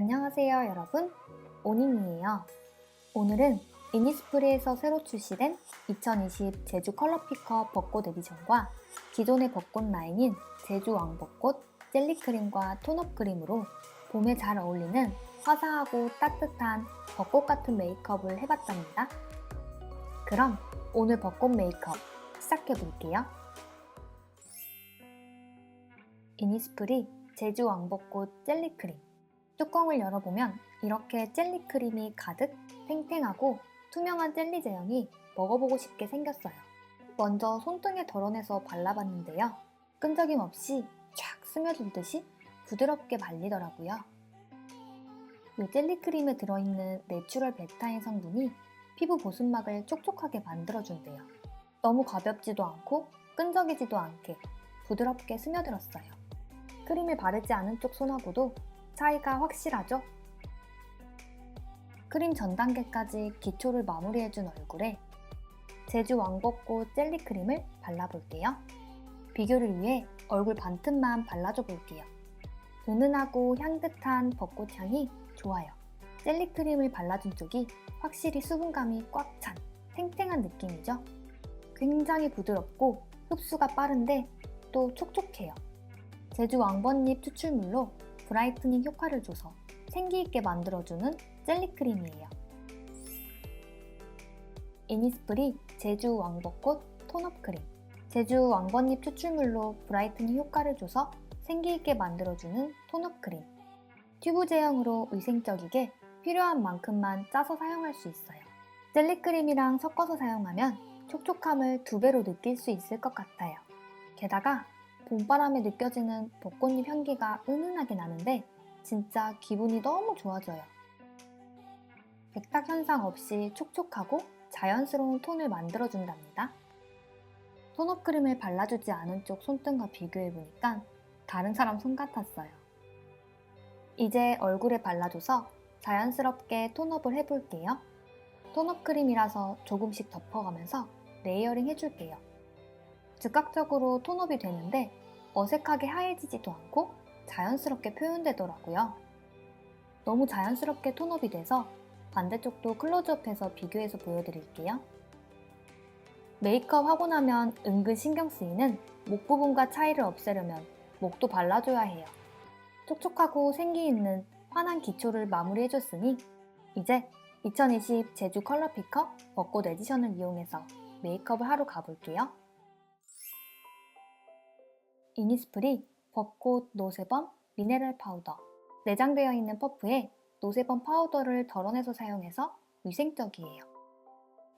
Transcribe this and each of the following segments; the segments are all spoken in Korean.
안녕하세요 여러분. 오닝이에요. 오늘은 이니스프리에서 새로 출시된 2020 제주 컬러 피커 벚꽃 에디션과 기존의 벚꽃 라인인 제주 왕벚꽃 젤리크림과 톤업 크림으로 봄에 잘 어울리는 화사하고 따뜻한 벚꽃 같은 메이크업을 해봤답니다. 그럼 오늘 벚꽃 메이크업 시작해볼게요. 이니스프리 제주 왕벚꽃 젤리크림 뚜껑을 열어보면 이렇게 젤리 크림이 가득 탱탱하고 투명한 젤리 제형이 먹어보고 싶게 생겼어요. 먼저 손등에 덜어내서 발라봤는데요. 끈적임 없이 쫙 스며들듯이 부드럽게 발리더라고요. 이 젤리 크림에 들어있는 내추럴 베타인 성분이 피부 보습막을 촉촉하게 만들어준대요. 너무 가볍지도 않고 끈적이지도 않게 부드럽게 스며들었어요. 크림을 바르지 않은 쪽 손하고도 차이가 확실하죠? 크림 전 단계까지 기초를 마무리해준 얼굴에 제주 왕벚꽃 젤리 크림을 발라볼게요. 비교를 위해 얼굴 반틈만 발라줘 볼게요. 은은하고 향긋한 벚꽃 향이 좋아요. 젤리 크림을 발라준 쪽이 확실히 수분감이 꽉 찬 탱탱한 느낌이죠? 굉장히 부드럽고 흡수가 빠른데 또 촉촉해요. 제주 왕벚잎 추출물로 브라이트닝 효과를 줘서 생기있게 만들어주는 젤리크림이에요. 이니스프리 제주 왕벚꽃 톤업 크림 제주 왕벚잎 추출물로 브라이트닝 효과를 줘서 생기있게 만들어주는 톤업 크림 튜브 제형으로 위생적이게 필요한 만큼만 짜서 사용할 수 있어요. 젤리크림이랑 섞어서 사용하면 촉촉함을 두 배로 느낄 수 있을 것 같아요. 게다가 봄바람에 느껴지는 벚꽃잎 향기가 은은하게 나는데 진짜 기분이 너무 좋아져요. 백탁 현상 없이 촉촉하고 자연스러운 톤을 만들어준답니다. 톤업 크림을 발라주지 않은 쪽 손등과 비교해보니까 다른 사람 손 같았어요. 이제 얼굴에 발라줘서 자연스럽게 톤업을 해볼게요. 톤업 크림이라서 조금씩 덮어가면서 레이어링 해줄게요. 즉각적으로 톤업이 되는데 어색하게 하얘지지도 않고 자연스럽게 표현되더라고요. 너무 자연스럽게 톤업이 돼서 반대쪽도 클로즈업해서 비교해서 보여드릴게요. 메이크업 하고 나면 은근 신경 쓰이는 목 부분과 차이를 없애려면 목도 발라줘야 해요. 촉촉하고 생기 있는 환한 기초를 마무리해줬으니 이제 2020 제주 컬러 피커 벚꽃 에디션을 이용해서 메이크업을 하러 가볼게요. 이니스프리 벚꽃 노세범 미네랄 파우더 내장되어 있는 퍼프에 노세범 파우더를 덜어내서 사용해서 위생적이에요.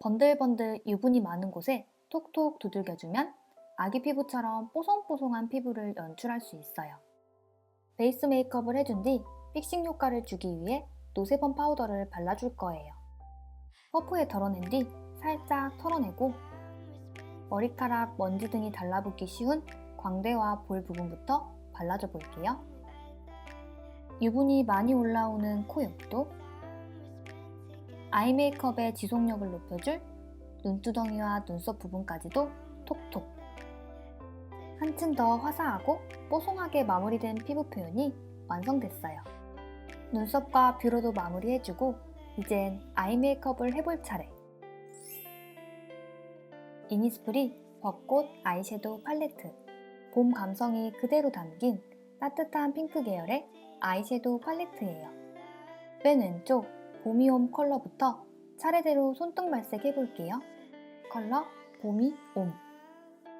번들번들 유분이 많은 곳에 톡톡 두들겨주면 아기 피부처럼 뽀송뽀송한 피부를 연출할 수 있어요. 베이스 메이크업을 해준 뒤 픽싱 효과를 주기 위해 노세범 파우더를 발라줄 거예요. 퍼프에 덜어낸 뒤 살짝 털어내고 머리카락, 먼지 등이 달라붙기 쉬운 광대와 볼 부분부터 발라줘 볼게요. 유분이 많이 올라오는 코 옆도 아이 메이크업의 지속력을 높여줄 눈두덩이와 눈썹 부분까지도 톡톡 한층 더 화사하고 뽀송하게 마무리된 피부 표현이 완성됐어요. 눈썹과 뷰러도 마무리해주고 이젠 아이 메이크업을 해볼 차례. 이니스프리 벚꽃 아이섀도우 팔레트 봄 감성이 그대로 담긴 따뜻한 핑크 계열의 아이섀도우 팔레트예요. 맨 왼쪽 봄이옴 컬러부터 차례대로 손등 발색 해볼게요. 컬러 봄이옴.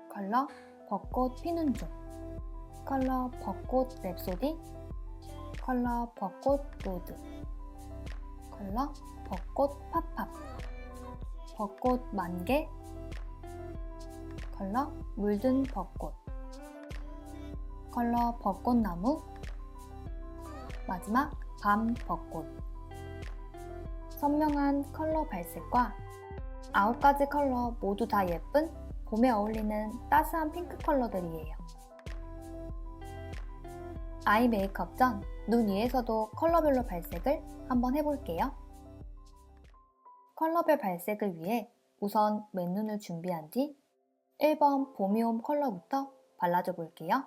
컬러 벚꽃 피는 중. 컬러 벚꽃 랩소디. 컬러 벚꽃 로드. 컬러 벚꽃 팝팝. 벚꽃 만개. 컬러 물든 벚꽃 컬러 벚꽃나무 마지막 밤 벚꽃 선명한 컬러 발색과 아홉 가지 컬러 모두 다 예쁜 봄에 어울리는 따스한 핑크 컬러들이에요. 아이 메이크업 전 눈 위에서도 컬러별로 발색을 한번 해볼게요. 컬러별 발색을 위해 우선 맨눈을 준비한 뒤 1번 봄이옴 컬러부터 발라줘 볼게요.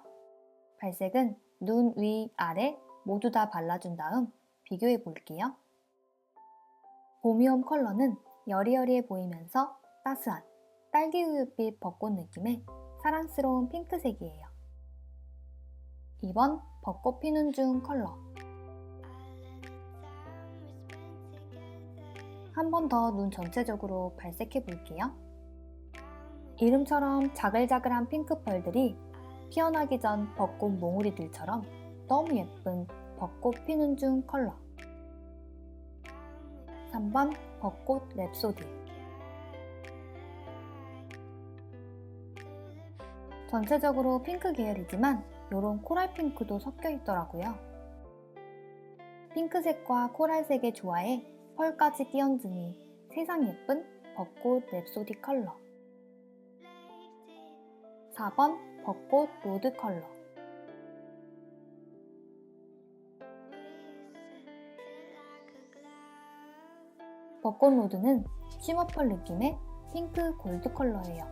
발색은 눈 위, 아래 모두 다 발라준 다음 비교해 볼게요. 봄이옴 컬러는 여리여리해 보이면서 따스한 딸기우유빛 벚꽃 느낌의 사랑스러운 핑크색이에요. 2번 벚꽃 피는 중 컬러 한 번 더 눈 전체적으로 발색해 볼게요. 이름처럼 자글자글한 핑크 펄들이 피어나기 전 벚꽃 몽우리들처럼 너무 예쁜 벚꽃 피는 중 컬러. 3번 벚꽃 랩소디. 전체적으로 핑크 계열이지만 이런 코랄 핑크도 섞여 있더라고요. 핑크색과 코랄색의 조화에 펄까지 끼얹으니 세상 예쁜 벚꽃 랩소디 컬러. 4번 벚꽃 로드 컬러 벚꽃 로드는 쉬머펄 느낌의 핑크 골드 컬러예요.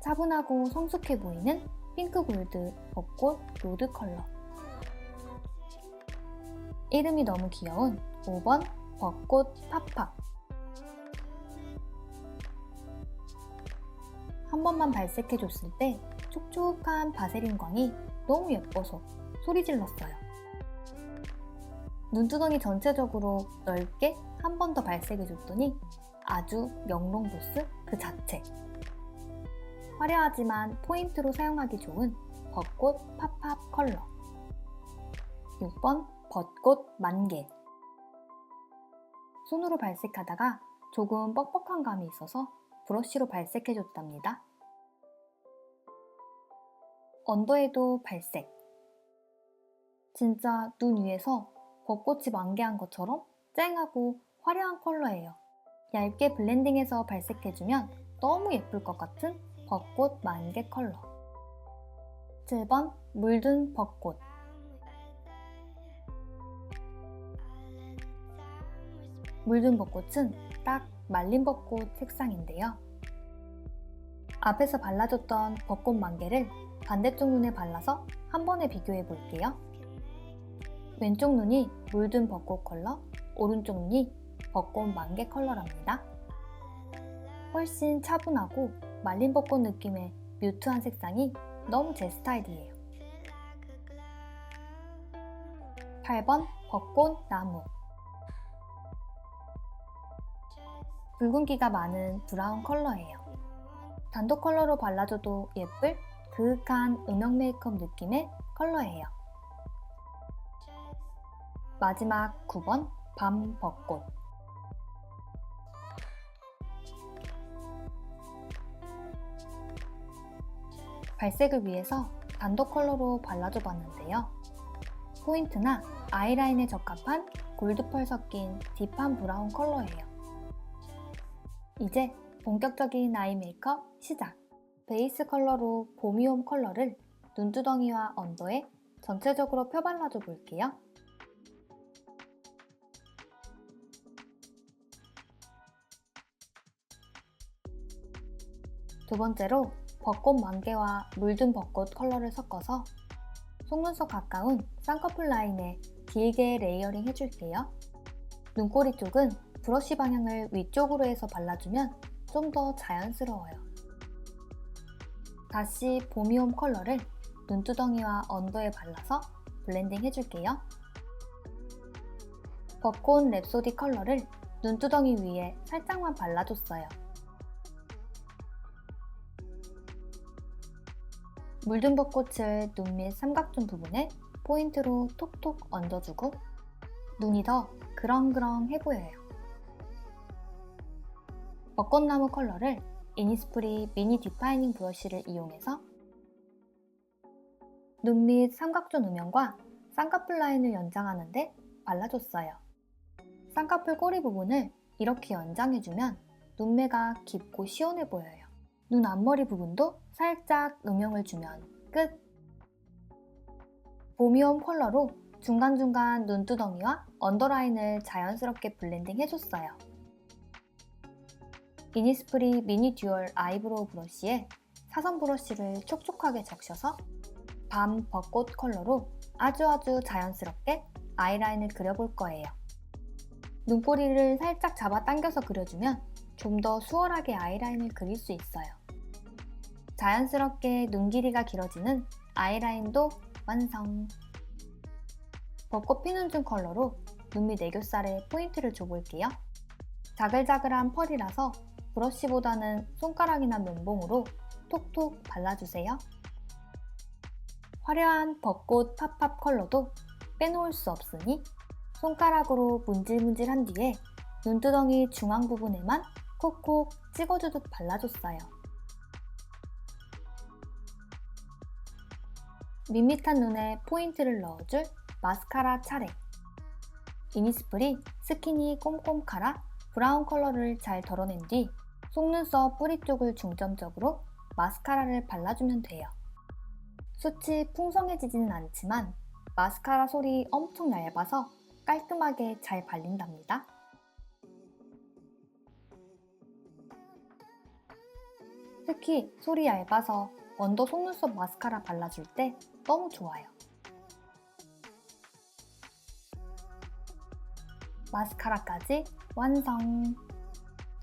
차분하고 성숙해 보이는 핑크 골드 벚꽃 로드 컬러. 이름이 너무 귀여운 5번 벚꽃 팝팝. 한 번만 발색해줬을 때 촉촉한 바세린 광이 너무 예뻐서 소리 질렀어요. 눈두덩이 전체적으로 넓게 한 번 더 발색해줬더니 아주 영롱 도스 그 자체. 화려하지만 포인트로 사용하기 좋은 벚꽃 팝팝 컬러. 6번 벚꽃 만개. 손으로 발색하다가 조금 뻑뻑한 감이 있어서 브러쉬로 발색해줬답니다. 언더에도 발색. 진짜 눈 위에서 벚꽃이 만개한 것처럼 쨍하고 화려한 컬러예요. 얇게 블렌딩해서 발색해주면 너무 예쁠 것 같은 벚꽃 만개 컬러. 7번 물든 벚꽃. 물든 벚꽃은 딱 말린 벚꽃 색상인데요. 앞에서 발라줬던 벚꽃 만개를 반대쪽 눈에 발라서 한 번에 비교해 볼게요. 왼쪽 눈이 물든 벚꽃 컬러, 오른쪽 눈이 벚꽃 만개 컬러랍니다. 훨씬 차분하고 말린 벚꽃 느낌의 뮤트한 색상이 너무 제 스타일이에요. 8번 벚꽃 나무 붉은기가 많은 브라운 컬러예요. 단독 컬러로 발라줘도 예쁠 그윽한 음영 메이크업 느낌의 컬러예요. 마지막 9번 밤 벚꽃 발색을 위해서 단독 컬러로 발라줘 봤는데요. 포인트나 아이라인에 적합한 골드펄 섞인 딥한 브라운 컬러예요. 이제 본격적인 아이 메이크업 시작! 베이스 컬러로 봄이옴 컬러를 눈두덩이와 언더에 전체적으로 펴발라줘 볼게요. 두 번째로 벚꽃 만개와 물든 벚꽃 컬러를 섞어서 속눈썹 가까운 쌍꺼풀 라인에 길게 레이어링 해줄게요. 눈꼬리 쪽은 브러쉬 방향을 위쪽으로 해서 발라주면 좀 더 자연스러워요. 다시 봄이옴 컬러를 눈두덩이와 언더에 발라서 블렌딩 해줄게요. 벚꽃 랩소디 컬러를 눈두덩이 위에 살짝만 발라줬어요. 물든 벚꽃을 눈 밑 삼각존 부분에 포인트로 톡톡 얹어주고 눈이 더 그렁그렁해 보여요. 벚꽃나무 컬러를 이니스프리 미니 디파이닝 브러쉬를 이용해서 눈 밑 삼각존 음영과 쌍꺼풀 라인을 연장하는데 발라줬어요. 쌍꺼풀 꼬리 부분을 이렇게 연장해주면 눈매가 깊고 시원해 보여요. 눈 앞머리 부분도 살짝 음영을 주면 끝! 봄이옴 컬러로 중간중간 눈두덩이와 언더라인을 자연스럽게 블렌딩 해줬어요. 이니스프리 미니 듀얼 아이브로우 브러쉬에 사선 브러쉬를 촉촉하게 적셔서 밤 벚꽃 컬러로 아주 아주 자연스럽게 아이라인을 그려볼 거예요. 눈꼬리를 살짝 잡아 당겨서 그려주면 좀 더 수월하게 아이라인을 그릴 수 있어요. 자연스럽게 눈 길이가 길어지는 아이라인도 완성! 벚꽃 피는 중 컬러로 눈밑 애교살에 포인트를 줘볼게요. 자글자글한 펄이라서 브러쉬보다는 손가락이나 면봉으로 톡톡 발라주세요. 화려한 벚꽃 팝팝 컬러도 빼놓을 수 없으니 손가락으로 문질문질한 뒤에 눈두덩이 중앙 부분에만 콕콕 찍어주듯 발라줬어요. 밋밋한 눈에 포인트를 넣어줄 마스카라 차례. 이니스프리 스키니 꼼꼼 카라 브라운 컬러를 잘 덜어낸 뒤 속눈썹 뿌리 쪽을 중점적으로 마스카라를 발라주면 돼요. 숱이 풍성해지지는 않지만 마스카라 솔이 엄청 얇아서 깔끔하게 잘 발린답니다. 특히 솔이 얇아서 언더 속눈썹 마스카라 발라줄 때 너무 좋아요. 마스카라까지 완성!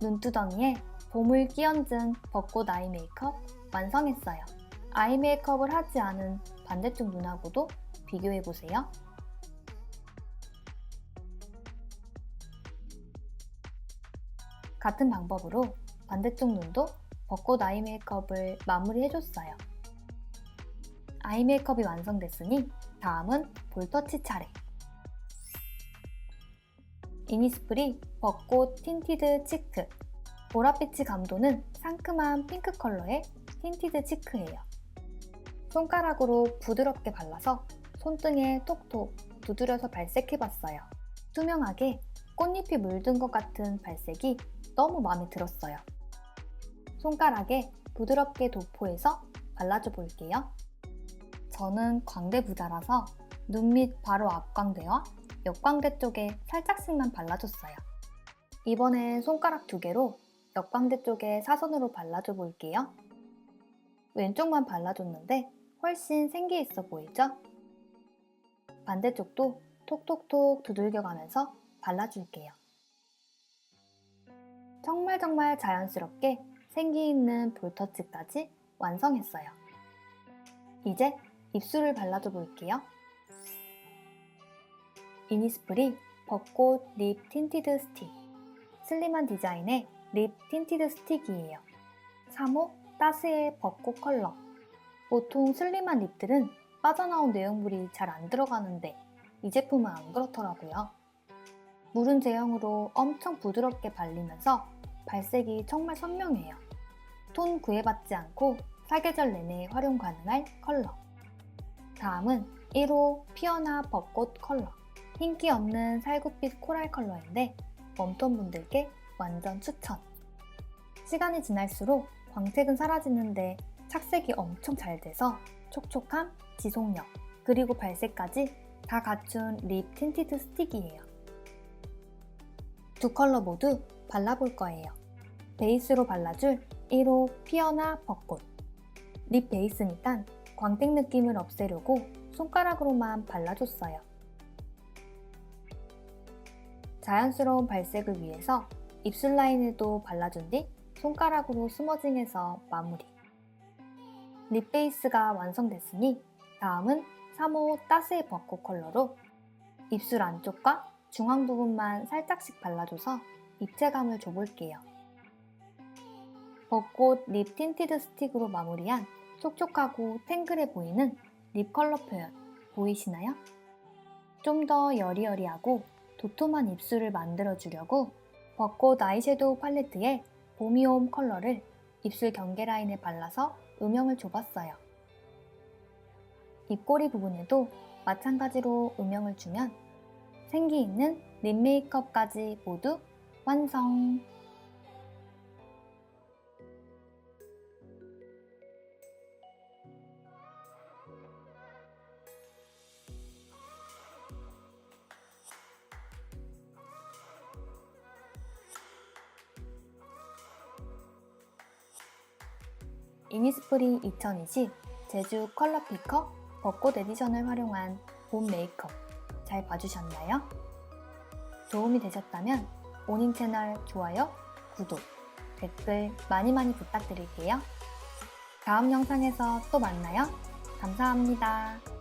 눈두덩이에 봄을 끼얹은 벚꽃 아이 메이크업 완성했어요. 아이 메이크업을 하지 않은 반대쪽 눈하고도 비교해보세요. 같은 방법으로 반대쪽 눈도 벚꽃 아이 메이크업을 마무리해줬어요. 아이 메이크업이 완성됐으니 다음은 볼터치 차례. 이니스프리 벚꽃 틴티드 치크 보랏빛이 감도는 상큼한 핑크 컬러의 틴티드 치크예요. 손가락으로 부드럽게 발라서 손등에 톡톡 두드려서 발색해봤어요. 투명하게 꽃잎이 물든 것 같은 발색이 너무 마음에 들었어요. 손가락에 부드럽게 도포해서 발라줘 볼게요. 저는 광대 부자라서 눈 밑 바로 앞광대와 옆광대 쪽에 살짝씩만 발라줬어요. 이번엔 손가락 두 개로 옆광대 쪽에 사선으로 발라줘 볼게요. 왼쪽만 발라줬는데 훨씬 생기 있어 보이죠? 반대쪽도 톡톡톡 두들겨가면서 발라줄게요. 정말 정말 자연스럽게 생기 있는 볼터치까지 완성했어요. 이제 입술을 발라줘 볼게요. 이니스프리 벚꽃 립 틴티드 스틱 슬림한 디자인의 립 틴티드 스틱이에요. 3호 따스의 벚꽃 컬러 보통 슬림한 립들은 빠져나온 내용물이 잘 안 들어가는데 이 제품은 안 그렇더라고요. 무른 제형으로 엄청 부드럽게 발리면서 발색이 정말 선명해요. 톤 구애받지 않고 사계절 내내 활용 가능할 컬러. 다음은 1호 피어나 벚꽃 컬러. 흰기 없는 살구빛 코랄 컬러인데 웜톤 분들께 완전 추천. 시간이 지날수록 광택은 사라지는데 착색이 엄청 잘 돼서 촉촉함, 지속력, 그리고 발색까지 다 갖춘 립 틴티드 스틱이에요. 두 컬러 모두 발라볼 거예요. 베이스로 발라줄 1호 피어나 벚꽃. 립 베이스니까 광택 느낌을 없애려고 손가락으로만 발라줬어요. 자연스러운 발색을 위해서 입술 라인에도 발라준 뒤 손가락으로 스머징해서 마무리. 립 베이스가 완성됐으니 다음은 3호 따스의 벚꽃 컬러로 입술 안쪽과 중앙 부분만 살짝씩 발라줘서 입체감을 줘볼게요. 벚꽃 립 틴티드 스틱으로 마무리한 촉촉하고 탱글해 보이는 립 컬러 표현 보이시나요? 좀 더 여리여리하고 도톰한 입술을 만들어주려고 벚꽃 아이섀도우 팔레트에 보미홈 컬러를 입술 경계 라인에 발라서 음영을 줘봤어요. 입꼬리 부분에도 마찬가지로 음영을 주면 생기 있는 립 메이크업까지 모두 완성! 스프리 2020 제주 컬러 피커 벚꽃 에디션을 활용한 봄 메이크업 잘 봐주셨나요? 도움이 되셨다면 오닝 채널 좋아요, 구독, 댓글 많이 많이 부탁드릴게요. 다음 영상에서 또 만나요. 감사합니다.